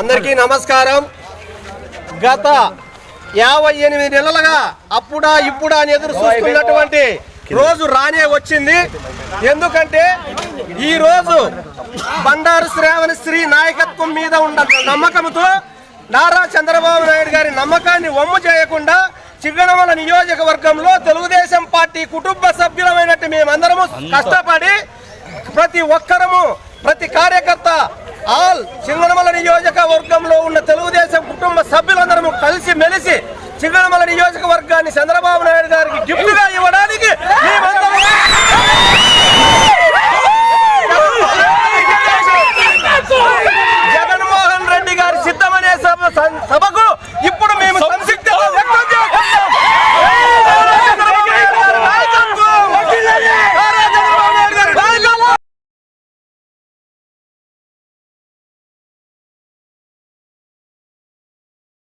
అందరికీ నమస్కారం. గత యాభై ఎనిమిది నెలలుగా అప్పుడా ఇప్పుడా అని ఎదురు చూస్తున్నటువంటి రోజు రానే వచ్చింది. ఎందుకంటే ఈ రోజు బండారు శ్రావణ శ్రీ నాయకత్వం మీద ఉన్న నమ్మకంతో నారా చంద్రబాబు నాయుడు గారి నమ్మకాన్ని వమ్ము చేయకుండా చిగ్గనమల నియోజకవర్గంలో తెలుగుదేశం పార్టీ కుటుంబ సభ్యులమైనట్టు మేమందరము కష్టపడి ప్రతి ఒక్కరము ప్రతి కార్యకర్త రాష్ట్రంలో ఉన్న తెలుగుదేశం కుటుంబ సభ్యులందరము కలిసి మెలిసి చింగనమల నియోజకవర్గాన్ని చంద్రబాబు